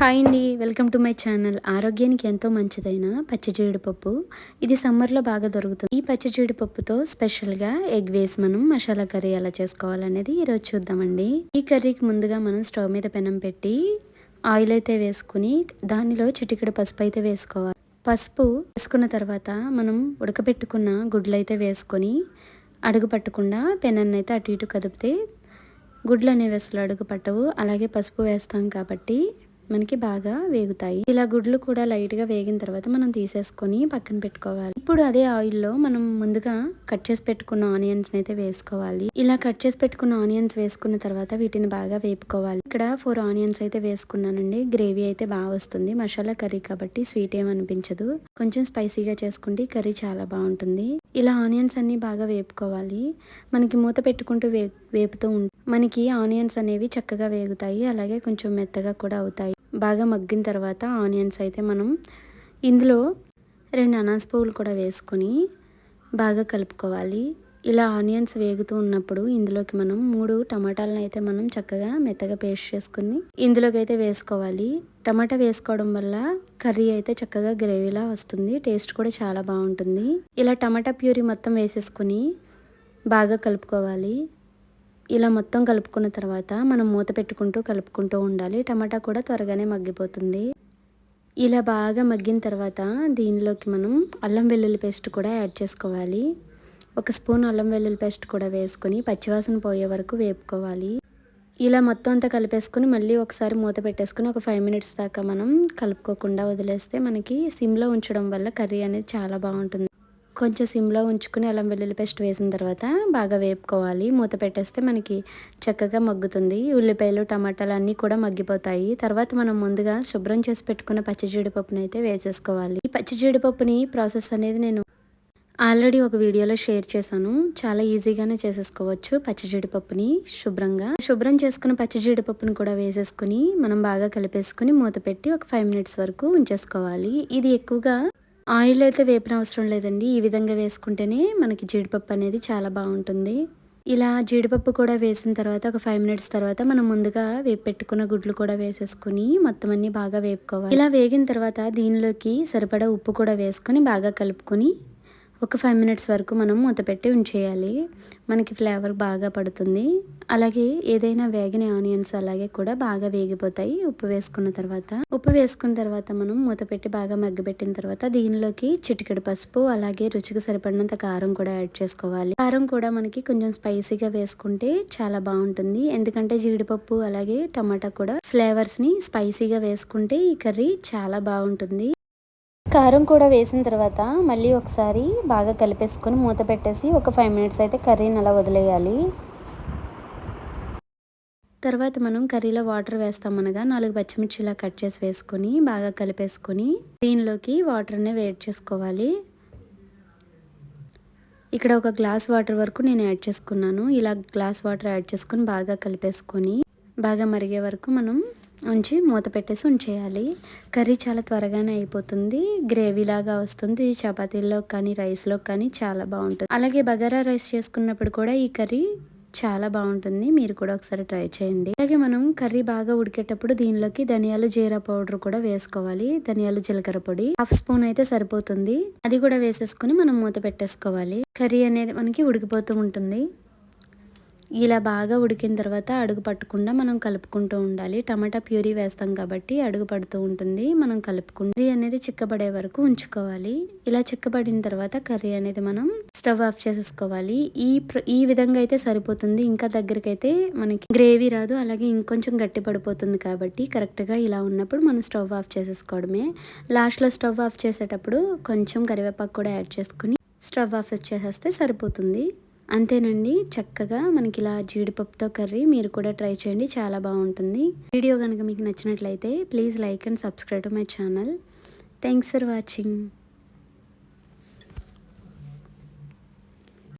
Hi అండి. Welcome to my channel. ఆరోగ్యానికి ఎంతో మంచిదైన పచ్చి జీడిపప్పు. ఇది సమ్మర్లో బాగా దొరుకుతుంది. ఈ పచ్చి జీడిపప్పుతో స్పెషల్గా ఎగ్ వేసి మనం మసాలా కర్రీ ఎలా చేసుకోవాలనేది ఈరోజు చూద్దామండి. ఈ కర్రీకి ముందుగా మనం స్టవ్ మీద పెనం పెట్టి ఆయిల్ అయితే వేసుకుని దానిలో చిటికెడు పసుపు అయితే వేసుకోవాలి. పసుపు వేసుకున్న తర్వాత మనం ఉడకబెట్టుకున్న గుడ్లు అయితే వేసుకొని అడుగు పట్టకుండా పెనన్ అయితే అటు ఇటు కదిపితే గుడ్లు అనేవి అసలు అడుగు పట్టవు. అలాగే పసుపు వేస్తాం కాబట్టి మనకి బాగా వేగుతాయి. ఇలా గుడ్లు కూడా లైట్గా వేగిన తర్వాత మనం తీసేసుకొని పక్కన పెట్టుకోవాలి. ఇప్పుడు అదే ఆయిల్లో మనం ముందుగా కట్ చేసి పెట్టుకున్న ఆనియన్స్ అయితే వేసుకోవాలి. ఇలా కట్ చేసి పెట్టుకున్న ఆనియన్స్ వేసుకున్న తర్వాత వీటిని బాగా వేపుకోవాలి. ఇక్కడ ఫోర్ ఆనియన్స్ అయితే వేసుకున్నానండి. గ్రేవీ అయితే బాగా వస్తుంది. మసాలా కర్రీ కాబట్టి స్వీట్ ఏమనిపించదు కొంచెం స్పైసీగా చేసుకుంటే కర్రీ చాలా బాగుంటుంది. ఇలా ఆనియన్స్ అన్ని బాగా వేపుకోవాలి. మనకి మూత పెట్టుకుంటూ వే వేపుతూ మనకి ఆనియన్స్ అనేవి చక్కగా వేగుతాయి. అలాగే కొంచెం మెత్తగా కూడా అవుతాయి. బాగా మగ్గిన తర్వాత ఆనియన్స్ అయితే మనం ఇందులో రెండు అనాస పువ్వులు కూడా వేసుకొని బాగా కలుపుకోవాలి. ఇలా ఆనియన్స్ వేగుతూ ఉన్నప్పుడు ఇందులోకి మనం మూడు టమాటాలను అయితే మనం చక్కగా మెత్తగా పేస్ట్ చేసుకుని ఇందులోకి అయితే వేసుకోవాలి. టమాటా వేసుకోవడం వల్ల కర్రీ అయితే చక్కగా గ్రేవీలా వస్తుంది. టేస్ట్ కూడా చాలా బాగుంటుంది. ఇలా టమాటా ప్యూరీ మొత్తం వేసేసుకుని బాగా కలుపుకోవాలి. ఇలా మొత్తం కలుపుకున్న తర్వాత మనం మూత పెట్టుకుంటూ కలుపుకుంటూ ఉండాలి. టమాటా కూడా త్వరగానే మగ్గిపోతుంది. ఇలా బాగా మగ్గిన తర్వాత దీనిలోకి మనం అల్లం వెల్లుల్లి పేస్ట్ కూడా యాడ్ చేసుకోవాలి. ఒక స్పూన్ అల్లం వెల్లుల్లి పేస్ట్ కూడా వేసుకొని పచ్చివాసన పోయే వరకు వేపుకోవాలి. ఇలా మొత్తం అంతా కలిపేసుకుని మళ్ళీ ఒకసారి మూత పెట్టేసుకుని ఒక ఫైవ్ మినిట్స్ దాకా మనం కలుపుకోకుండా వదిలేస్తే మనకి సిమ్లో ఉంచడం వల్ల కర్రీ అనేది చాలా బాగుంటుంది. కొంచెం సిమ్లో ఉంచుకుని అల్లం వెల్లుల్లి పేస్ట్ వేసిన తర్వాత బాగా వేపుకోవాలి. మూత పెట్టేస్తే మనకి చక్కగా మగ్గుతుంది. ఉల్లిపాయలు టమాటాలు అన్నీ కూడా మగ్గిపోతాయి. తర్వాత మనం ముందుగా శుభ్రం చేసి పెట్టుకున్న పచ్చి జీడిపప్పుని అయితే వేసేసుకోవాలి. ఈ పచ్చి జీడిపప్పుని ప్రాసెస్ అనేది నేను ఆల్రెడీ ఒక వీడియోలో షేర్ చేశాను. చాలా ఈజీగానే చేసేసుకోవచ్చు పచ్చి జీడిపప్పుని శుభ్రంగా. శుభ్రం చేసుకున్న పచ్చి జీడిపప్పుని కూడా వేసేసుకుని మనం బాగా కలిపేసుకుని మూత పెట్టి ఒక ఫైవ్ మినిట్స్ వరకు ఉంచేసుకోవాలి. ఇది ఎక్కువగా ఆయిల్ అయితే వేపిన అవసరం లేదండి. ఈ విధంగా వేసుకుంటేనే మనకి జీడిపప్పు అనేది చాలా బాగుంటుంది. ఇలా జీడిపప్పు కూడా వేసిన తర్వాత ఒక ఫైవ్ మినిట్స్ తర్వాత మనం ముందుగా వేపు పెట్టుకున్న గుడ్లు కూడా వేసేసుకుని మొత్తం అన్ని బాగా వేపుకోవాలి. ఇలా వేగిన తర్వాత దీనిలోకి సరిపడా ఉప్పు కూడా వేసుకొని బాగా కలుపుకొని ఒక ఫైవ్ మినిట్స్ వరకు మనం మూత పెట్టి ఉంచేయాలి. మనకి ఫ్లేవర్ బాగా పడుతుంది. అలాగే ఏదైనా వేగిన ఆనియన్స్ అలాగే కూడా బాగా వేగిపోతాయి. ఉప్పు వేసుకున్న తర్వాత ఉప్పు వేసుకున్న తర్వాత మనం మూత పెట్టి బాగా మగ్గబెట్టిన తర్వాత దీనిలోకి చిటికెడు పసుపు అలాగే రుచికి సరిపడినంత కారం కూడా యాడ్ చేసుకోవాలి. కారం కూడా మనకి కొంచెం స్పైసీగా వేసుకుంటే చాలా బాగుంటుంది. ఎందుకంటే జీడిపప్పు అలాగే టమాటా కూడా ఫ్లేవర్స్ని స్పైసీగా వేసుకుంటే ఈ కర్రీ చాలా బాగుంటుంది. కారం కూడా వేసిన తర్వాత మళ్ళీ ఒకసారి బాగా కలిపేసుకొని మూత పెట్టేసి ఒక ఫైవ్ మినిట్స్ అయితే కర్రీని అలా వదిలేయాలి. తర్వాత మనం కర్రీలో వాటర్ వేస్తామనగా నాలుగు పచ్చిమిర్చి ఇలా కట్ చేసి వేసుకొని బాగా కలిపేసుకొని దీనిలోకి వాటర్ని వేడి చేసుకోవాలి. ఇక్కడ ఒక గ్లాస్ వాటర్ వరకు నేను యాడ్ చేసుకున్నాను. ఇలా గ్లాస్ వాటర్ యాడ్ చేసుకొని బాగా కలిపేసుకొని బాగా మరిగే వరకు మనం ఉంచి మూత పెట్టేసి ఉంచేయాలి. కర్రీ చాలా త్వరగానే అయిపోతుంది. గ్రేవీ లాగా వస్తుంది. చపాతీల్లో కానీ రైస్లో కానీ చాలా బాగుంటుంది. అలాగే బగారా రైస్ చేసుకున్నప్పుడు కూడా ఈ కర్రీ చాలా బాగుంటుంది. మీరు కూడా ఒకసారి ట్రై చేయండి. అలాగే మనం కర్రీ బాగా ఉడికేటప్పుడు దీనిలోకి ధనియాలు జీరా పౌడర్ కూడా వేసుకోవాలి. ధనియాలు జీలకర్ర పొడి హాఫ్ స్పూన్ అయితే సరిపోతుంది. అది కూడా వేసేసుకుని మనం మూత పెట్టేసుకోవాలి. కర్రీ అనేది మనకి ఉడికిపోతూ ఉంటుంది. ఇలా బాగా ఉడికిన తర్వాత అడుగు పట్టకుండా మనం కలుపుకుంటూ ఉండాలి. టమాటా ప్యూరీ వేస్తాం కాబట్టి అడుగు పడుతూ ఉంటుంది. మనం కలుపుకుంది అనేది చిక్కబడే వరకు ఉంచుకోవాలి. ఇలా చిక్కబడిన తర్వాత కర్రీ అనేది మనం స్టవ్ ఆఫ్ చేసేసుకోవాలి. ఈ ఈ విధంగా అయితే సరిపోతుంది. ఇంకా దగ్గరకైతే మనకి గ్రేవీ రాదు. అలాగే ఇంకొంచెం గట్టి పడిపోతుంది కాబట్టి కరెక్ట్గా ఇలా ఉన్నప్పుడు మనం స్టవ్ ఆఫ్ చేసేసుకోవడమే. లాస్ట్లో స్టవ్ ఆఫ్ చేసేటప్పుడు కొంచెం కరివేపాకు కూడా యాడ్ చేసుకుని స్టవ్ ఆఫ్ చేసేస్తే సరిపోతుంది. అంతేనండి. చక్కగా మనకి ఇలా జీడిపప్పుతో కర్రీ మీరు కూడా ట్రై చేయండి. చాలా బాగుంటుంది. వీడియో కనుక మీకు నచ్చినట్లయితే please like and subscribe to my channel. Thanks for watching.